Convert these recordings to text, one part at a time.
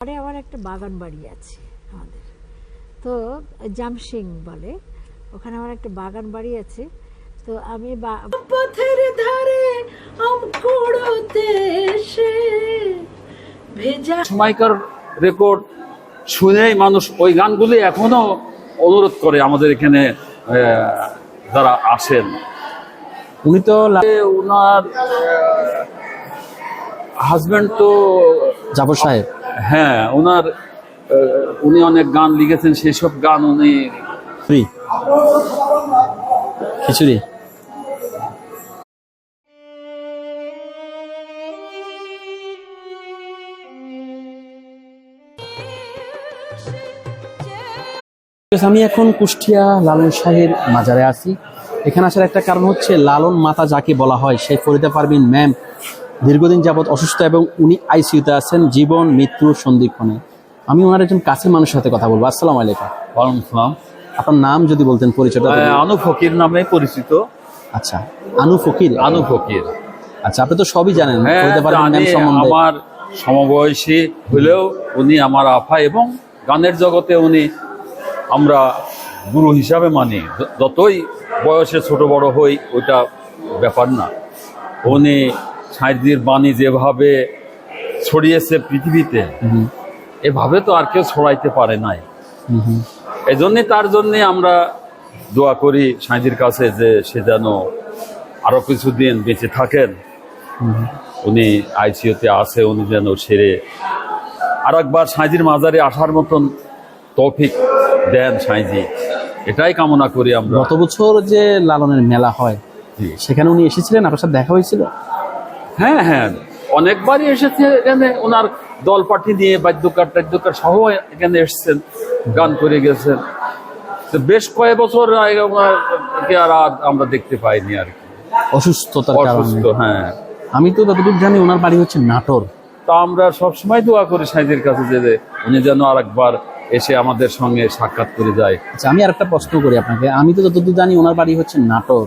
পরে আমার একটা বাগান বাড়ি আছে আমাদের। তো জামসিং বলে ওখানে আমার একটা বাগান বাড়ি আছে। তো আমি বা- পথের ধারে আম ভেজা সময়কার রেকর্ড শুনেই মানুষ ওই গানগুলি এখনও অনুরোধ করে আমাদের এখানে আহ, যারা আসেন। উনি তো ওনার হাজবেন্ড তো জাফর সাহেব। হ্যাঁ ওনার আহ, উনি অনেক গান লিখেছেন সেই সব গান উনি ফ্রি। খিচুড়ি। আমি এখন কুষ্টিয়া লালন শাহের মাজারে আছি। এখানে আসার একটা কারণ হচ্ছে লালন মাতা যাকে বলা হয় সেই ফরিদা পারবিন ম্যাম দীর্ঘদিন যাবৎ অসুস্থ এবং উনি আইসিইউতে আছেন জীবন মৃত্যুর সন্ধিক্ষণে আমি ওনার একজন কাছের মানুষের সাথে কথা বলব। আসসালাম আলাইকুম। ওয়ালাইকুম আসসালাম। আপনার নাম যদি বলতেন পরিচয়টা আনু ফকির নামে পরিচিত। আচ্ছা আনু ফকির। আনু ফকির। আচ্ছা আপনি তো সবই জানেন হ্যাঁ ফরিদা পারভিন ম্যাম জানি, সম্বন্ধে। আমার সমবয়সী হলেও উনি আমার আফা এবং গানের জগতে উনি আমরা গুরু হিসাবে মানি। যতই বয়সে ছোট বড় হই ওইটা ব্যাপার না। উনি সাহিত্যের বাণী যেভাবে ছড়িয়েছে পৃথিবীতে এভাবে তো আর কেউ ছড়াইতে পারে নাই। এই জন্যে তার জন্যে আমরা দোয়া করি সাঁজির কাছে যে সে যেন আরও কিছুদিন বেঁচে থাকেন। উনি আইসিওতে আছে উনি যেন সেরে আর একবার সাঁজির মাজারে আসার মতন তৌফিক দেন সাঁজি এটাই কামনা করি আমরা। গত বছর যে লালনের মেলা হয় সেখানে উনি এসেছিলেন? আপনার সাথে দেখা হয়েছিল? হ্যাঁ হ্যাঁ। অনেকবারই এসেছে এখানে ওনার দল পার্টি নিয়ে বাদ্যকার টাদ্যকার সহ এখানে এসেছেন গান করে গেছেন। তো বেশ কয়েক বছর ওনাকে আর আর আমরা দেখতে পাইনি আর কি। অসুস্থতার অসুস্থ হ্যাঁ। আমি তো যতটুকু জানি ওনার বাড়ি হচ্ছে নাটোর। তা আমরা সবসময় দোয়া করি সাইদের কাছে যে উনি যেন আরেকবার এসে আমাদের সঙ্গে সাক্ষাৎ করে যায়। আচ্ছা আমি আর একটা প্রশ্ন করি আপনাকে। আমি তো যতদূর জানি ওনার বাড়ি হচ্ছে নাটোর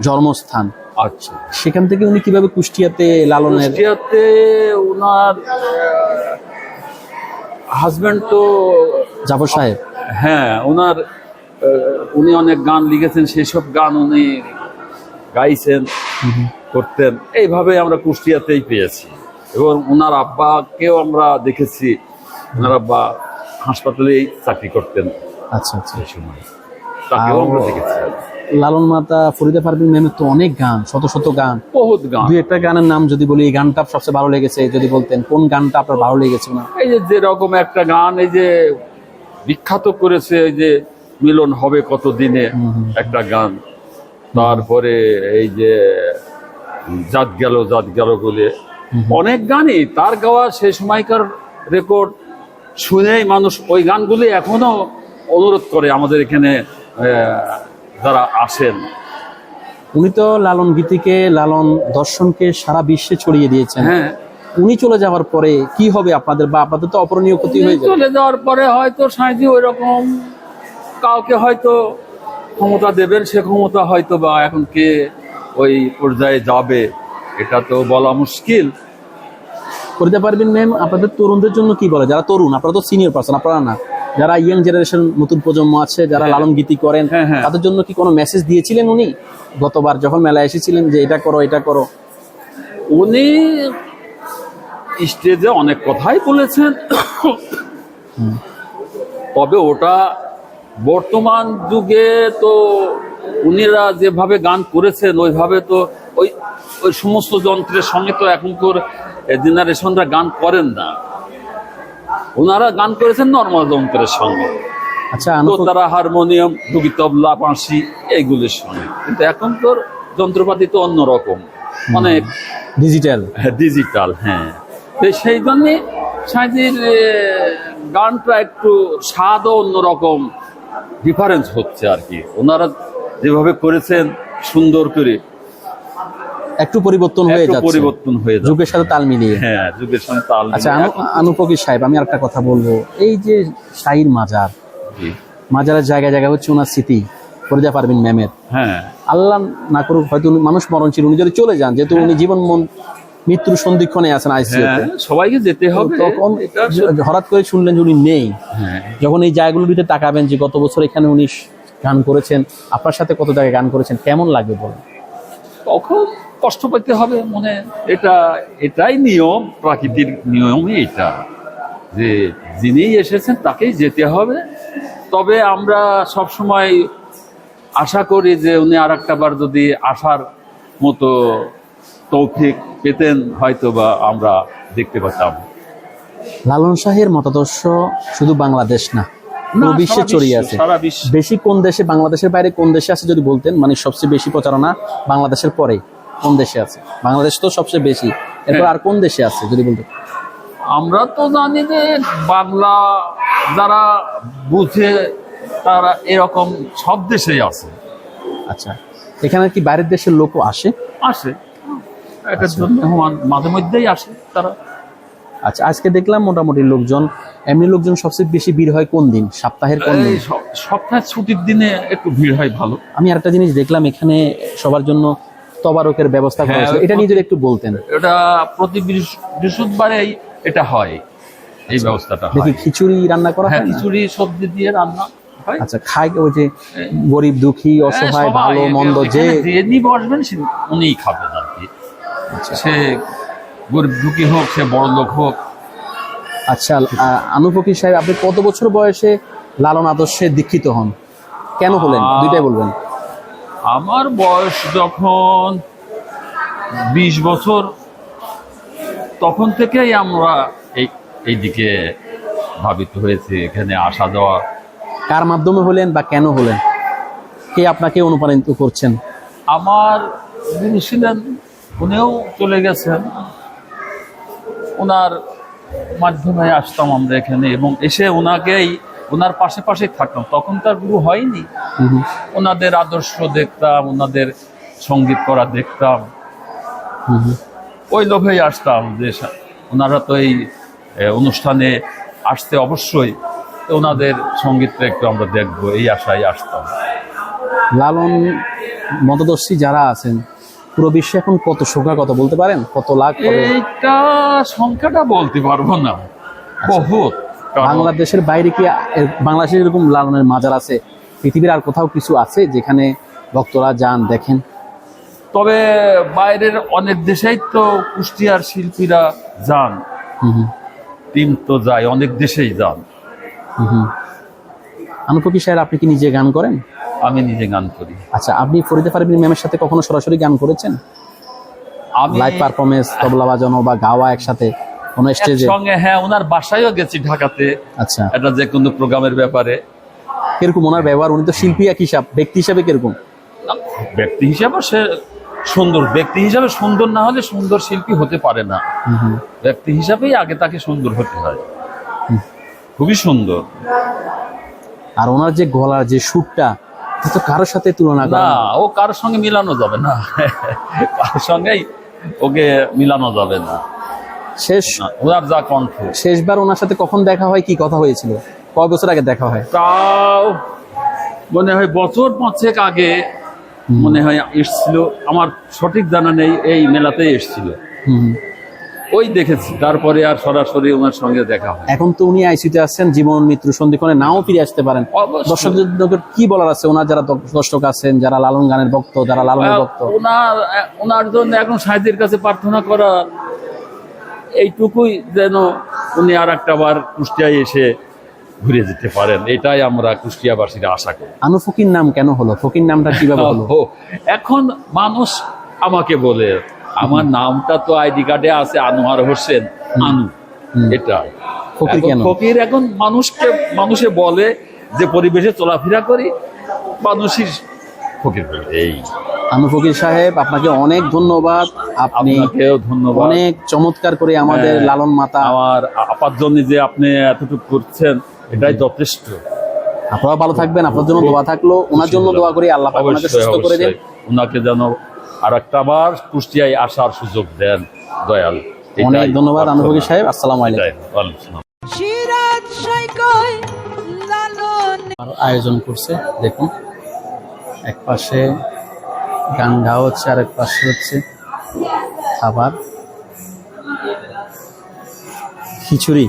জন্মস্থান। আচ্ছা। সেখান থেকে উনি কীভাবে কুষ্টিয়াতে লালনের কুষ্টিয়াতে ওনার হাজবেন্ড তো জাফর সাহেব। হ্যাঁ ওনার উনি অনেক গান লিখেছেন সেই সব গান উনি গাইছেন করতেন। এইভাবে আমরা কুষ্টিয়াতেই পেয়েছি। এবং ওনার আব্বাকেও আমরা দেখেছি। ওনার আব্বা হাসপাতালেই চাকরি করতেন আচ্ছা আচ্ছা। সেই সময়। তাকেও আমরা দেখেছি। লালন মাতা ফরিদা পারভিন ম্যামের তো অনেক গান শত শত গান। বহুত গান। দুই একটা গানের নাম যদি বলি এই গানটা সবচেয়ে ভালো লেগেছে যদি বলতেন কোন গানটা আপনার ভালো লেগেছে না এই যে যেরকম একটা গান এই যে বিখ্যাত করেছে এই যে মিলন হবে কত দিনে একটা গান। তারপরে এই যে জাত গেল জাত গেল বলে। অনেক গানই তার গাওয়া সেই সময়কার রেকর্ড শুনেই মানুষ ওই গানগুলি এখনও অনুরোধ করে আমাদের এখানে যারা আসেন। উনি তো লালন গীতিকে লালন দর্শনকে সারা বিশ্বে ছড়িয়ে দিয়েছেন। হ্যাঁ। উনি চলে যাওয়ার পরে কি হবে আপনাদের বা আপনাদের তো অপরণীয় ক্ষতি হয়ে যাবে? চলে যাওয়ার পরে হয়তো সাঁজি ওই রকম কাউকে হয়তো ক্ষমতা দেবেন সে ক্ষমতা হয়তো বা এখন কে ওই পর্যায়ে যাবে এটা তো বলা মুশকিল। করতে পারবেন ম্যাম আপনাদের তরুণদের জন্য কি বলে? যারা তরুণ আপনারা তো সিনিয়র পার্সন আপনারা না। যারা ইয়াং জেনারেশন নতুন প্রজন্ম আছে যারা হ্যাঁ। লালন গীতি করেন হ্যাঁ, হ্যাঁ। তাদের জন্য কি কোনো মেসেজ দিয়েছিলেন উনি গতবার যখন মেলায় এসেছিলেন যে এটা করো এটা করো উনি স্টেজে অনেক কথাই বলেছেন তবে ওটা বর্তমান যুগে তো উনিরা যেভাবে গান করেছেন ওইভাবে তো ওই ওই সমস্ত যন্ত্রের সঙ্গে তো এখনকার জেনারেশনরা গান করেন না ওনারা গান করেছেন নর্মাল যন্ত্রের সঙ্গে। আচ্ছা তারা হারমোনিয়াম টুকি তবলা বাঁশি এইগুলির সঙ্গে। কিন্তু এখন এখনকার যন্ত্রপাতি তো অন্যরকম অনেক ডিজিটাল। ডিজিটাল হ্যাঁ। তো সেই জন্যে সাঁজির গানটা একটু স্বাদও অন্যরকম ডিফারেন্স হচ্ছে আর কি। ওনারা যেভাবে করেছেন সুন্দর করে একটু পরিবর্তন হয়ে যাচ্ছে। পরিবর্তন হয়ে যাচ্ছে। যুগের সাথে তাল মিলিয়ে। হ্যাঁ যুগের সঙ্গে তাল আচ্ছা আনুপকির সাহেব আমি আরেকটা কথা বলব। এই যে শাহির মাজার মাজারের জায়গায় জায়গায় হচ্ছে ওনার স্মৃতি। ফরিদা পারবিন ম্যামের। হ্যাঁ। আল্লাহ না করুক হয়তো উনি মানুষ মরণশীল উনি যদি চলে যান যেহেতু উনি জীবন মন মৃত্যুর সন্ধিক্ষণে আছেন আইসিইউতে হ্যাঁ সবাইকে যেতে হবে। তখন হঠাৎ করে শুনলেন যে উনি নেই। হ্যাঁ। যখন এই জায়গাগুলোর দিকে তাকাবেন যে গত বছর এখানে উনি গান করেছেন আপনার সাথে কত জায়গায় গান করেছেন কেমন লাগবে বলেন? তখন কষ্ট পেতে হবে মনে? এটা এটাই নিয়ম প্রাকৃতিক নিয়মই এটা। যে যিনি এসেছেন তাকেই যেতে হবে। তবে আমরা সব সময় আশা করি যে উনি আর বার যদি আসার মতো তৌফিক পেতেন হয়তো বা আমরা দেখতে পেতাম লালন শাহের মতাদর্শ শুধু বাংলাদেশ না বিশ্বে ছড়িয়ে আছে। বেশি কোন দেশে বাংলাদেশের বাইরে কোন দেশে আছে যদি বলতেন? মানে সবচেয়ে বেশি প্রচারণা বাংলাদেশের পরে কোন দেশে আছে? বাংলাদেশ তো সবচেয়ে বেশি। এরপর হ্যাঁ। আর কোন দেশে আছে যদি বলতেন আমরা তো জানি যে বাংলা যারা বুঝে তারা এরকম সব দেশেই আছে। আচ্ছা এখানে কি বাইরের দেশের লোকও আসে? আসে। এক একজন মেহমান মাঝে মধ্যেই আসে তারা। আচ্ছা আজকে দেখলাম মোটামুটি লোকজন এমনি লোকজন সবচেয়ে বেশি ভিড় হয় কোন দিন? সপ্তাহের কোন দিন? সপ্তাহের ছুটির দিনে একটু ভিড় হয় ভালো। আমি আরেকটা জিনিস দেখলাম এখানে সবার জন্য তবারকের ব্যবস্থা করা হ্যাঁ, হয়েছে এটা নিয়ে যদি একটু বলতেন। এটা প্রতি বৃহস্প- বৃহস্পতিবারেই এটা হয় এই ব্যবস্থাটা দেখি খিচুড়ি রান্না করা হ্যাঁ হয় খিচুড়ি সবজি দিয়ে রান্না হয়। আচ্ছা খাই ওই যে গরিব দুঃখী অসহায় হ্যাঁ, ভালো মন্দ যে যিনি বসবেন সে উনিই খাবেন আর কি। আচ্ছা। সে গরিব দুঃখী হোক সে বড় লোক হোক। আচ্ছা আহ, আনু ফকির সাহেব আপনি কত বছর বয়সে লালন আদর্শে দীক্ষিত হন? কেন হলেন? দুইটাই বলবেন। আমার বয়স যখন বিশ বছর তখন থেকেই আমরা এই এইদিকে ভাবিত হয়েছে এখানে আসা যাওয়া। কার মাধ্যমে হলেন বা কেন হলেন? কে আপনাকে অনুপ্রাণিত করছেন? আমার যিনি ছিলেন উনিও চলে গেছেন। ওনার মাধ্যমে আসতাম আমরা এখানে এবং এসে ওনাকেই ওনার পাশে পাশে থাকতাম। তখন তার গুরু হয়নি। ওনাদের আদর্শ দেখতাম ওনাদের সংগীত করা দেখতাম। ওই লোভেই আসতাম যে ওনারা তো এই অনুষ্ঠানে আসতে অবশ্যই ওনাদের সঙ্গীতটা একটু আমরা দেখব এই আশায় আসতাম। লালন মতদর্শী যারা আছেন পুরো বিশ্বে এখন কত সংখ্যা কত বলতে পারেন? কত লাখ এইটা সংখ্যাটা বলতে পারব না। বহুত বাংলাদেশের বাইরে কি বাংলাদেশের এরকম লালনের মাজার আছে? পৃথিবীর আর কোথাও কিছু আছে যেখানে ভক্তরা যান দেখেন? তবে বাইরের অনেক দেশেই তো কুষ্টিয়ার শিল্পীরা যান। টিম তো যায় অনেক দেশেই যান। আনুপকি সাহেব আপনি কি নিজে গান করেন? আমি নিজে গান করি। আচ্ছা আপনি ফরিদে পারবিন ম্যামের সাথে কখনো সরাসরি গান করেছেন? লাইভ পারফরমেন্স তবলা বাজানো বা গাওয়া একসাথে কোনো স্টেজে সঙ্গে হ্যাঁ ওনার বাসায়ও গেছি ঢাকাতে। আচ্ছা। একটা যে কোনো প্রোগ্রামের ব্যাপারে। কীরকম ওনার ব্যবহার? উনি তো শিল্পী এক হিসাব ব্যক্তি হিসাবে কীরকম? ব্যক্তি হিসাবে সে সুন্দর ব্যক্তি হিসাবে সুন্দর না হলে সুন্দর শিল্পী হতে পারে না। ব্যক্তি হিসাবেই আগে তাকে সুন্দর হতে হয়। খুবই সুন্দর। আর ওনার যে গলার যে সুরটা তো কারোর সাথে তুলনা না ও কারোর সঙ্গে মিলানো যাবে না। কারোর সঙ্গেই ওকে মিলানো যাবে না। শেষ ওনার যা কণ্ঠ। শেষবার ওনার সাথে কখন দেখা হয় কি কথা হয়েছিল? কয় বছর আগে দেখা হয়? তাও মনে হয় বছর পাঁচেক আগে মনে হয় এসছিল। আমার সঠিক জানা নেই এই মেলাতেই এসছিল। ওই দেখেছি তারপরে আর সরাসরি ওনার সঙ্গে দেখা হয়। এখন তো উনি আইসিতে আসছেন জীবন মৃত্যু সন্ধিক্ষণে নাও ফিরে আসতে পারেন। দর্শকদের কি বলার আছে? ওনার যারা দর্শক- দর্শক আছেন যারা লালন গানের ভক্ত যারা লালনের ভক্ত? ওনার ওনার জন্য এখন সাহিত্যের কাছে প্রার্থনা করা এইটুকুই যেন উনি আর একটা বার কুষ্টিয়ায় এসে ঘুরে যেতে পারেন। এটাই আমরা কুষ্টিয়াবাসীরা আশা করি। আনু ফকির নাম কেন হলো? ফকির নামটা কীভাবে হলো? এখন মানুষ আমাকে বলে আমার নামটা তো আইডি কার্ডে আছে আনোয়ার হোসেন আনু। এটা। ফকির এখন কেন? ফকির এখন মানুষকে মানুষে বলে যে পরিবেশে চলাফেরা করি মানুষের ফকির বলে। এই। আনু ফকির সাহেব আপনাকে অনেক ধন্যবাদ। আপনি আপনাকেও ধন্যবাদ। অনেক চমৎকার করে আমাদের হ্যাঁ। লালন মাতা আমার আপার জন্য যে আপনি এতটুকু করছেন এটাই যথেষ্ট। আপনারা ভালো থাকবেন আপনার জন্য দোয়া থাকল। ওনার জন্য দোয়া করি আল্লাহ পাক ওনাকে সুস্থ করে দেন। ওনাকে যেন আর একটা বার কুষ্টিয়ায় আসার সুযোগ দেন দয়াল। অনেক ধন্যবাদ আনু প্রার্থনা। সাহেব আসসালামু আলাইকুম। আর আয়োজন করছে দেখুন। এক পাশে গান গাওয়া হচ্ছে আর এক পাশে হচ্ছে খাবার খিচুড়ি।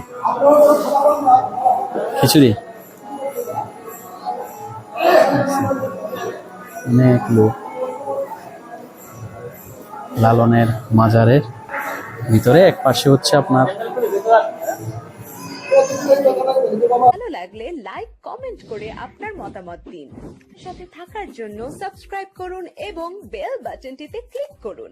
খিচুড়ি? অনেক লোক। লালনের মাজারের ভিতরে, এক পাশে হচ্ছে আপনার ভালো লাগলে লাইক, কমেন্ট করে আপনার মতামত দিন। সাথে থাকার জন্য সাবস্ক্রাইব করুন এবং বেল বাটনটিতে ক্লিক করুন।